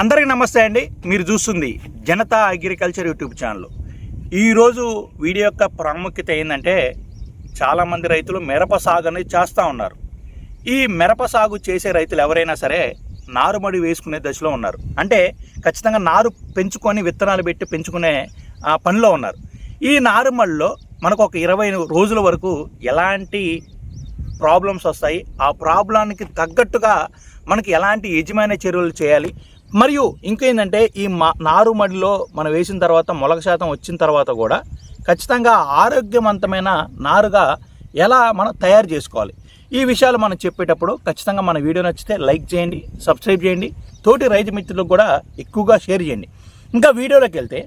అందరికీ నమస్తే అండి. మీరు చూస్తుంది జనతా అగ్రికల్చర్ యూట్యూబ్ ఛానల్. ఈరోజు వీడియో యొక్క ప్రాముఖ్యత ఏంటంటే చాలామంది రైతులు మిరప సాగు అనేది చేస్తూ ఉన్నారు. ఈ మిరప సాగు చేసే రైతులు ఎవరైనా సరే నారుమడి వేసుకునే దశలో ఉన్నారు. అంటే ఖచ్చితంగా నారు పెంచుకొని విత్తనాలు పెట్టి పెంచుకునే ఆ, పనిలో ఉన్నారు. ఈ నారుమడిలో మనకు ఒక ఇరవై రోజుల వరకు ఎలాంటి ప్రాబ్లమ్స్ వస్తాయి? ఆ ప్రాబ్లానికి తగ్గట్టుగా మనకి ఎలాంటి యజమాని చర్యలు చేయాలి? మరియు ఇంకేంటంటే ఈ మా నారుమడిలో మనం వేసిన తర్వాత మొలక శాతం వచ్చిన తర్వాత కూడా ఖచ్చితంగా ఆరోగ్యవంతమైన నారుగా ఎలా మనం తయారు చేసుకోవాలి. ఈ విషయాలు మనం చెప్పేటప్పుడు ఖచ్చితంగా మన వీడియో నచ్చితే లైక్ చేయండి సబ్స్క్రైబ్ చేయండి తోటి రైతు మిత్రులకు కూడా ఎక్కువగా షేర్ చేయండి. ఇంకా వీడియోలోకి వెళ్తే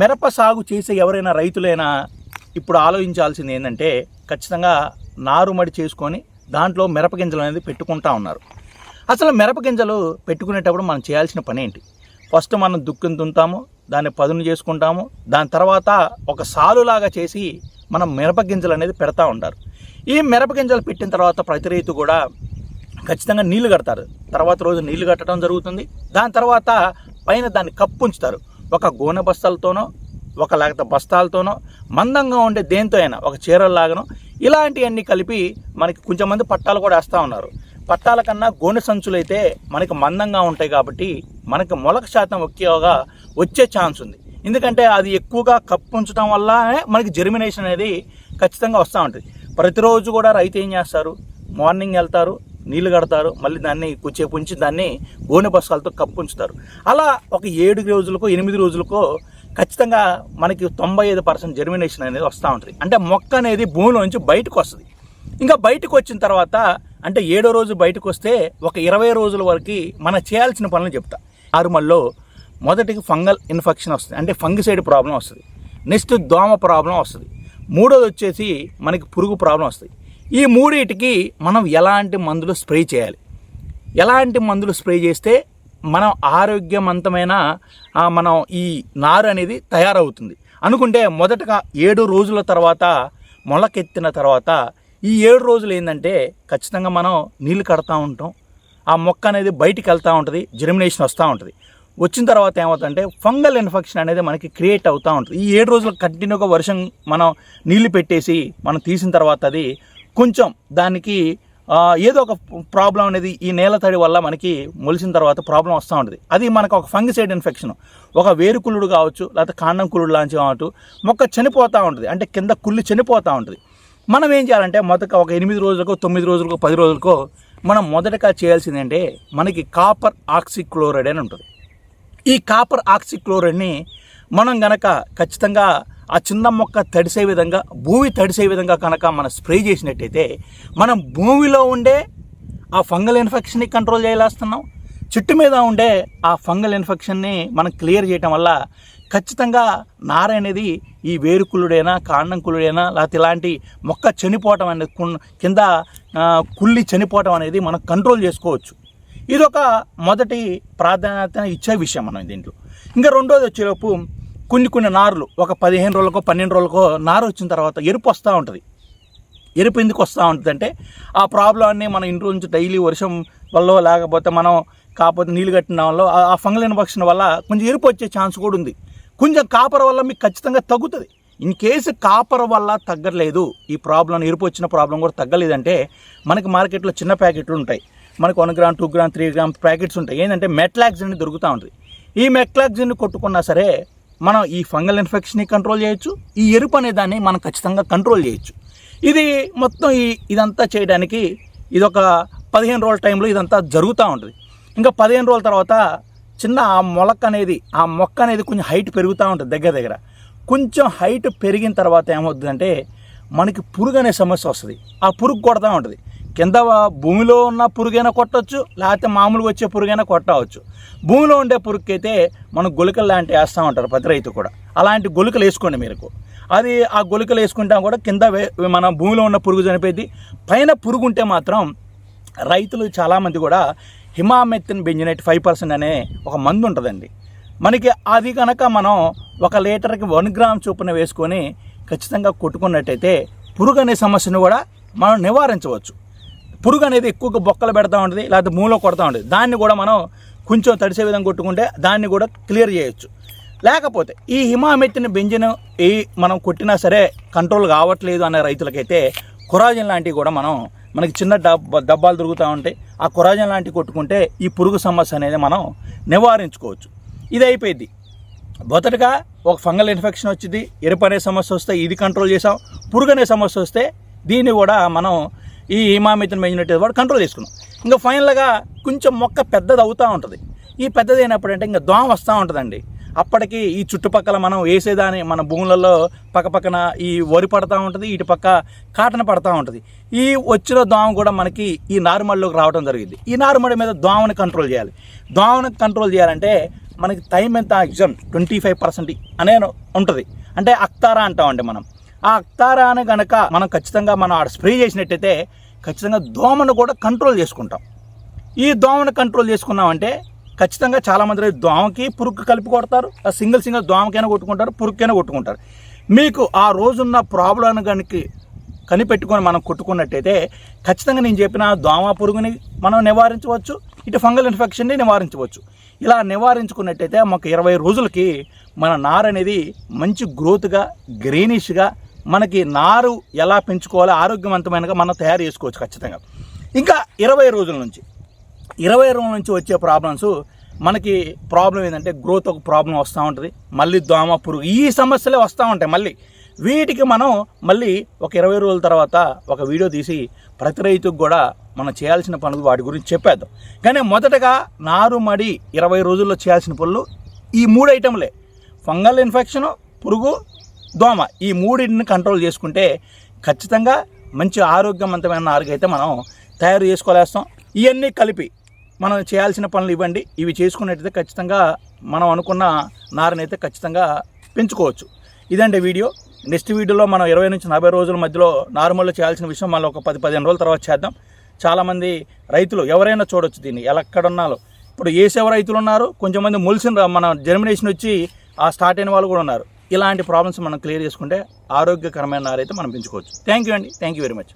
మిరప సాగు చేసే ఎవరైనా రైతులైనా ఇప్పుడు ఆలోచించాల్సింది ఏంటంటే ఖచ్చితంగా నారుమడి చేసుకొని దాంట్లో మిరప గింజలు అనేది పెట్టుకుంటా ఉన్నారు. అసలు మిరప గింజలు పెట్టుకునేటప్పుడు మనం చేయాల్సిన పని ఏంటి? ఫస్ట్ మనం దుక్కుని దుంతాము దాన్ని పదును చేసుకుంటాము దాని తర్వాత ఒక సాలులాగా చేసి మనం మిరప గింజలు అనేది పెడతా ఉంటారు. ఈ మిరప గింజలు పెట్టిన తర్వాత ప్రతి రైతు కూడా ఖచ్చితంగా నీళ్ళు కడతారు. తర్వాత రోజు నీళ్ళు కట్టడం జరుగుతుంది. దాని తర్వాత పైన దాన్ని కప్పు ఉంచుతారు. ఒక గోనె బస్తాలతోనో ఒక లేకపోతే బస్తాలతోనో మందంగా ఉండే దేంతో అయినా ఒక చీరల్లాగనో ఇలాంటివన్నీ కలిపి మనకి కొంచెం మంది పట్టాలు కూడా వేస్తూ ఉన్నారు. పట్టాల కన్నా గోనె సంచులు అయితే మనకి మందంగా ఉంటాయి కాబట్టి మనకి మొలక శాతం ఎక్కువగా వచ్చే ఛాన్స్ ఉంది. ఎందుకంటే అది ఎక్కువగా కప్పు ఉంచడం వల్ల మనకి జెర్మినేషన్ అనేది ఖచ్చితంగా వస్తూ ఉంటుంది. ప్రతిరోజు కూడా రైతు ఏం చేస్తారు? మార్నింగ్ వెళ్తారు నీళ్ళు కడతారు మళ్ళీ దాన్ని కూర్చేపు ఉంచి దాన్ని గోనె బస్కాలతో కప్పు ఉంచుతారు. అలా ఒక ఏడు రోజులకో ఎనిమిది రోజులకో ఖచ్చితంగా మనకి తొంభై ఐదు పర్సెంట్ జెర్మినేషన్ అనేది వస్తూ ఉంటుంది. అంటే మొక్క అనేది భూమిలో నుంచి బయటకు వస్తుంది. ఇంకా బయటకు వచ్చిన తర్వాత అంటే ఏడో రోజు బయటకు వస్తే ఒక ఇరవై రోజుల వరకు మనం చేయాల్సిన పనులు చెప్తా. ఆరుమల్లో మొదటికి ఫంగల్ ఇన్ఫెక్షన్ వస్తుంది. అంటే ఫంగిసైడ్ ప్రాబ్లం వస్తుంది. నెక్స్ట్ దోమ ప్రాబ్లం వస్తుంది. మూడోది వచ్చేసి మనకి పురుగు ప్రాబ్లం వస్తుంది. ఈ మూడింటికి మనం ఎలాంటి మందులు స్ప్రే చేయాలి? ఎలాంటి మందులు స్ప్రే చేస్తే మనం ఆరోగ్యవంతమైన మనం ఈ నారు అనేది తయారవుతుంది. అనుకుంటే మొదటగా ఏడు రోజుల తర్వాత మొలకెత్తిన తర్వాత ఈ ఏడు రోజులు ఏంటంటే ఖచ్చితంగా మనం నీళ్ళు కడతా ఉంటాం. ఆ మొక్క అనేది బయటికి వెళ్తూ ఉంటుంది జెర్మినేషన్ వస్తూ ఉంటుంది. వచ్చిన తర్వాత ఏమవుతుందంటే ఫంగల్ ఇన్ఫెక్షన్ అనేది మనకి క్రియేట్ అవుతూ ఉంటుంది. ఈ ఏడు రోజులు కంటిన్యూగా వర్షం మనం నీళ్ళు పెట్టేసి మనం తీసిన తర్వాత అది కొంచెం దానికి ఏదో ఒక ప్రాబ్లం అనేది ఈ నేల తడి వల్ల మనకి మొలిసిన తర్వాత ప్రాబ్లం వస్తూ ఉంటుంది. అది మనకు ఒక ఫంగిసైడ్ ఇన్ఫెక్షన్. ఒక వేరుకులుడు కావచ్చు లేకపోతే కాండం కుళ్ళుడు లాంటి కావచ్చు మొక్క చనిపోతూ ఉంటుంది. అంటే కింద కుళ్ళి చనిపోతూ ఉంటుంది. మనం ఏం చేయాలంటే మొదట ఒక ఎనిమిది రోజులకో తొమ్మిది రోజులకో పది రోజులకో మనం మొదటగా చేయాల్సింది అంటే మనకి కాపర్ ఆక్సిక్లోరైడ్ అని ఉంటుంది. ఈ కాపర్ ఆక్సిక్లోరైడ్ని మనం గనక ఖచ్చితంగా ఆ చిన్న మొక్క తడిసే విధంగా భూమి తడిసే విధంగా కనుక మనం స్ప్రే చేసినట్టయితే మనం భూమిలో ఉండే ఆ ఫంగల్ ఇన్ఫెక్షన్ని కంట్రోల్ చేయలేస్తున్నాం చెట్టు మీద ఉండే ఆ ఫంగల్ ఇన్ఫెక్షన్ని మనం క్లియర్ చేయటం వల్ల ఖచ్చితంగా నార అనేది ఈ వేరుకులుడైనా కాండం కుళ్ళుడైనా లేకపోతే ఇలాంటి మొక్క చనిపోవటం అనేది కింద కుళ్ళి చనిపోవటం అనేది మనం కంట్రోల్ చేసుకోవచ్చు. ఇది ఒక మొదటి ప్రాధాన్యత ఇచ్చే విషయం మనం దీంట్లో. ఇంకా రెండోది వచ్చేలోపు కొన్ని కొన్ని నారులు ఒక పదిహేను రోజులకో పన్నెండు రోజులకో నారు వచ్చిన తర్వాత ఎరుపు వస్తూ ఉంటుంది. ఎరుపు ఎందుకు వస్తూ ఉంటుందంటే ఆ ప్రాబ్లం అన్ని మనం ఇంటి నుంచి డైలీ వర్షం వల్ల లేకపోతే మనం కాకపోతే నీళ్ళు కట్టిన వల్ల ఆ- ఆ ఫంగల్ ఇన్ఫెక్షన్ వల్ల కొంచెం ఎరుపు వచ్చే ఛాన్స్ కూడా ఉంది. కొంచెం కాపర్ వల్ల మీకు ఖచ్చితంగా తగ్గుతుంది. ఇన్ కేసు కాపర్ వల్ల తగ్గలేదు ఈ ప్రాబ్లం ఎరుపు వచ్చిన ప్రాబ్లం కూడా తగ్గలేదంటే మనకి మార్కెట్లో చిన్న ప్యాకెట్లు ఉంటాయి. మనకు one gram two gram three gram packets ఉంటాయి. ఏంటంటే మెట్లాక్సిన్ దొరుకుతూ ఉంటుంది. ఈ మెట్లాక్సిన్ కొట్టుకున్నా సరే మనం ఈ ఫంగల్ ఇన్ఫెక్షన్ని కంట్రోల్ చేయొచ్చు. ఈ ఎరుపు అనే దాన్ని మనం ఖచ్చితంగా కంట్రోల్ చేయొచ్చు. ఇది మొత్తం ఈ ఇదంతా చేయడానికి ఇదొక పదిహేను రోజుల టైంలో ఇదంతా జరుగుతూ ఉంటుంది. ఇంకా పదిహేను రోజుల తర్వాత చిన్న ఆ మొలక అనేది ఆ మొక్క అనేది కొంచెం హైట్ పెరుగుతూ ఉంటుంది దగ్గర దగ్గర. కొంచెం హైట్ పెరిగిన తర్వాత ఏమవుతుందంటే మనకి పురుగు అనే సమస్య వస్తుంది. ఆ పురుగు కొడతా ఉంటుంది. కింద భూమిలో ఉన్న పురుగైనా కొట్టవచ్చు లేకపోతే మామూలుగా వచ్చే పురుగైనా కొట్టవచ్చు. భూమిలో ఉండే పురుగుకి అయితే మనం గొలికలు లాంటివి వేస్తూ ఉంటారు ప్రతి రైతు కూడా. అలాంటి గొలికలు వేసుకోండి మీరు. అది ఆ గొలికలు వేసుకుంటాం కూడా కింద వే- మన భూమిలో ఉన్న పురుగు చనిపోయింది పైన పురుగు ఉంటే మాత్రం రైతులు చాలామంది కూడా హిమామెత్తిన్ బెంజినైట్ ఫైవ్ పర్సెంట్ అనే ఒక మందు ఉంటుందండి. మనకి అది కనుక మనం ఒక లీటర్కి వన్ గ్రామ్ చొప్పున వేసుకొని ఖచ్చితంగా కొట్టుకున్నట్టయితే పురుగు అనే సమస్యను కూడా మనం నివారించవచ్చు. పురుగు అనేది ఎక్కువగా బొక్కలు పెడతా ఉంటుంది లేకపోతే మూలో కొడతా ఉంటుంది. దాన్ని కూడా మనం కొంచెం తడిసే విధంగా కొట్టుకుంటే దాన్ని కూడా క్లియర్ చేయొచ్చు. లేకపోతే ఈ హిమామెత్తిన బెంజిన్ ఈ మనం కొట్టినా సరే కంట్రోల్ కావట్లేదు అనే రైతులకైతే కొరాజిన్ లాంటివి కూడా మనం మనకి చిన్న డబ్బ డబ్బాలు దొరుకుతూ ఉంటాయి. ఆ కొరాజిన్ లాంటివి కొట్టుకుంటే ఈ పురుగు సమస్య అనేది మనం నివారించుకోవచ్చు. ఇది అయిపోయింది. మొదటగా ఒక ఫంగల్ ఇన్ఫెక్షన్ వచ్చింది. ఎరుపు అనే సమస్య వస్తే ఇది కంట్రోల్ చేసాం పురుగు అనే సమస్య వస్తే దీన్ని కూడా మనం ఈ హిమామితిని మెయినట్టు కూడా కంట్రోల్ చేసుకున్నాం. ఇంకా ఫైనల్గా కొంచెం మొక్క పెద్దది అవుతూ ఉంటుంది. ఈ పెద్దది అయినప్పుడు అంటే ఇంకా దోమ వస్తూ ఉంటుందండి. అప్పటికి ఈ చుట్టుపక్కల మనం వేసేదాని మన భూములలో పక్కపక్కన ఈ వరి పడతా ఉంటుంది ఇటు పక్క కాటన పడతా ఉంటుంది. ఈ వచ్చిన దోమ కూడా మనకి ఈ నారుమడిలోకి రావడం జరిగింది. ఈ నారుమడి మీద దోమని కంట్రోల్ చేయాలి. దోమని కంట్రోల్ చేయాలంటే మనకి టైం ఎంత? ఎగ్జామ్ ట్వంటీ ఫైవ్ పర్సెంట్ అనే ఉంటుంది. అంటే అక్తారా అంటామండి మనం. ఆ అక్తారాని గనక మనం ఖచ్చితంగా మనం ఆడ స్ప్రే చేసినట్టయితే ఖచ్చితంగా దోమను కూడా కంట్రోల్ చేసుకుంటాం. ఈ దోమను కంట్రోల్ చేసుకున్నామంటే ఖచ్చితంగా చాలామంది దోమకి పురుగు కలిపి కొడతారు. ఆ సింగిల్ సింగిల్ దోమకైనా కొట్టుకుంటారు పురుగుకైనా కొట్టుకుంటారు. మీకు ఆ రోజున్న ప్రాబ్లం కనుక కనిపెట్టుకొని మనం కొట్టుకున్నట్టయితే ఖచ్చితంగా నేను చెప్పిన దోమ పురుగుని మనం నివారించవచ్చు ఇటు ఫంగల్ ఇన్ఫెక్షన్ని నివారించవచ్చు. ఇలా నివారించుకున్నట్టయితే మాకు ఇరవై రోజులకి మన నారు అనేది మంచి గ్రోత్గా గ్రీనిష్గా మనకి నారు ఎలా పెంచుకోవాలో ఆరోగ్యవంతమైనగా మనం తయారు చేసుకోవచ్చు ఖచ్చితంగా. ఇంకా ఇరవై రోజుల నుంచి ఇరవై రోజుల నుంచి వచ్చే ప్రాబ్లమ్స్ మనకి ప్రాబ్లం ఏంటంటే గ్రోత్ ఒక ప్రాబ్లం వస్తూ ఉంటుంది మళ్ళీ దోమ పురుగు ఈ సమస్యలే వస్తూ ఉంటాయి మళ్ళీ. వీటికి మనం మళ్ళీ ఒక ఇరవై రోజుల తర్వాత ఒక వీడియో తీసి ప్రతి రైతుకు కూడా మనం చేయాల్సిన పనులు వాటి గురించి చెప్పేద్దాం. కానీ మొదటగా నారుమడి ఇరవై రోజుల్లో చేయాల్సిన పనులు ఈ మూడు ఐటెంలే ఫంగల్ ఇన్ఫెక్షన్ పురుగు దోమ ఈ మూడింటిని కంట్రోల్ చేసుకుంటే ఖచ్చితంగా మంచి ఆరోగ్యవంతమైన నారుగైతే మనం తయారు చేసుకోలేస్తాం. ఇవన్నీ కలిపి మనం చేయాల్సిన పనులు ఇవ్వండి. ఇవి చేసుకున్నట్టయితే ఖచ్చితంగా మనం అనుకున్న నారనైతే ఖచ్చితంగా పెంచుకోవచ్చు. ఇదండి వీడియో. నెక్స్ట్ వీడియోలో మనం ఇరవై నుంచి నలభై రోజుల మధ్యలో నార్మల్లో చేయాల్సిన విషయం మనం ఒక పది పదిహేను రోజుల తర్వాత చేద్దాం. చాలామంది రైతులు ఎవరైనా చూడొచ్చు దీన్ని. ఎలా ఎక్కడున్నారో ఇప్పుడు ఏసేవ రైతులు ఉన్నారు? కొంచెం మంది ములిసిన మన జర్మినేషన్ వచ్చి ఆ స్టార్ట్ అయిన వాళ్ళు కూడా ఉన్నారు. ఇలాంటి ప్రాబ్లమ్స్ మనం క్లియర్ చేసుకుంటే ఆరోగ్యకరమైన నారైతే మనం పెంచుకోవచ్చు. థ్యాంక్ యూ అండి. Thank you very much